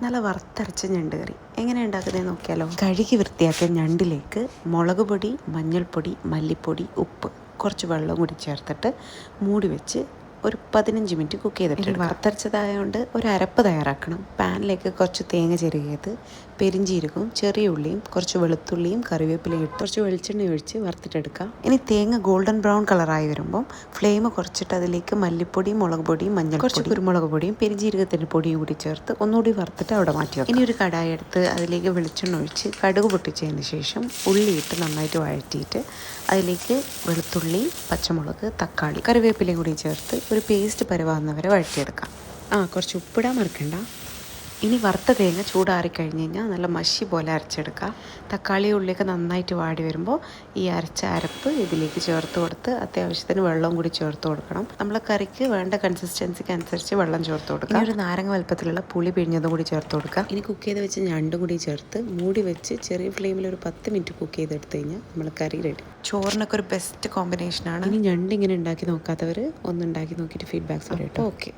നല്ല വറുത്തരച്ച ഞണ്ട് കറി എങ്ങനെ ഉണ്ടാക്കുന്നത് നോക്കിയാലോ? കഴുകി വൃത്തിയാക്കിയ ഞണ്ടിലേക്ക് മുളക് പൊടി മഞ്ഞൾപ്പൊടി മല്ലിപ്പൊടി ഉപ്പ് കുറച്ച് വെള്ളം കൂടി ചേർത്തിട്ട് മൂടി വെച്ച് ഒരു പതിനഞ്ച് മിനിറ്റ് കുക്ക് ചെയ്തിട്ട് വറുത്തരച്ചതായതുകൊണ്ട് ഒരു അരപ്പ് തയ്യാറാക്കണം. പാനിലേക്ക് കുറച്ച് തേങ്ങ ചെറുകിയത് പെരിഞ്ചീരകവും ചെറിയ ഉള്ളിയും കുറച്ച് വെളുത്തുള്ളിയും കറിവേപ്പിലയും ഇട്ട് കുറച്ച് വെളിച്ചെണ്ണ ഒഴിച്ച് വറുത്തിട്ടെടുക്കാം. ഇനി തേങ്ങ ഗോൾഡൻ ബ്രൗൺ കളറായി വരുമ്പോൾ ഫ്ലെയിം കുറച്ചിട്ട് അതിലേക്ക് മല്ലിപ്പൊടിയും മുളക് പൊടിയും മഞ്ഞൾ കുറച്ച് കുരുമുളക് പൊടിയും പെരിഞ്ചീരകത്തിന്റെ പൊടിയും കൂടി ചേർത്ത് ഒന്നുകൂടി വറുത്തിട്ട് അവിടെ മാറ്റി വെക്കാം. ഇനി ഒരു കടായി എടുത്ത് അതിലേക്ക് വെളിച്ചെണ്ണ ഒഴിച്ച് കടുക് പൊട്ടിച്ചതിന് ശേഷം ഉള്ളിയിട്ട് നന്നായിട്ട് വഴറ്റിയിട്ട് അതിലേക്ക് വെളുത്തുള്ളി പച്ചമുളക് തക്കാളി കറിവേപ്പിലയും കൂടി ചേർത്ത് ഒരു പേസ്റ്റ് പരവാകുന്നവരെ വഴറ്റിയെടുക്കാം. ആ കുറച്ച് ഉപ്പിടാൻ മറക്കണ്ട. ഇനി വറുത്ത തേങ്ങ ചൂടാറി കഴിഞ്ഞ് കഴിഞ്ഞാൽ നല്ല മഷി പോലെ അരച്ചെടുക്കുക. തക്കാളി ഉള്ളിയൊക്കെ നന്നായിട്ട് വാടി വരുമ്പോൾ ഈ അരച്ച അരപ്പ് ഇതിലേക്ക് ചേർത്ത് കൊടുത്ത് അത്യാവശ്യത്തിന് വെള്ളം കൂടി ചേർത്ത് കൊടുക്കണം. നമ്മൾ കറിക്ക് വേണ്ട കൺസിസ്റ്റൻസിക്ക് അനുസരിച്ച് വെള്ളം ചേർത്ത് കൊടുക്കുക. ഒരു നാരങ്ങ വലുപ്പത്തിലുള്ള പുളി പിഴിഞ്ഞതും കൂടി ചേർത്ത് കൊടുക്കുക. ഇനി കുക്ക് ചെയ്ത് വെച്ച് ഞണ്ടും കൂടി ചേർത്ത് മൂടി വെച്ച് ചെറിയ ഫ്ലെയിമിൽ ഒരു പത്ത് മിനിറ്റ് കുക്ക് ചെയ്തെടുത്ത് കഴിഞ്ഞാൽ നമ്മൾ കറി റെഡി ചോറിനൊക്കെ ഒരു ബെസ്റ്റ് കോമ്പിനേഷനാണ് ഇനി ഞണ്ട് ഇങ്ങനെ ഉണ്ടാക്കി നോക്കാത്തവർ ഒന്ന് ഉണ്ടാക്കി നോക്കിയിട്ട് ഫീഡ്ബാക്ക്സ് പറയട്ടോ ഓക്കെ.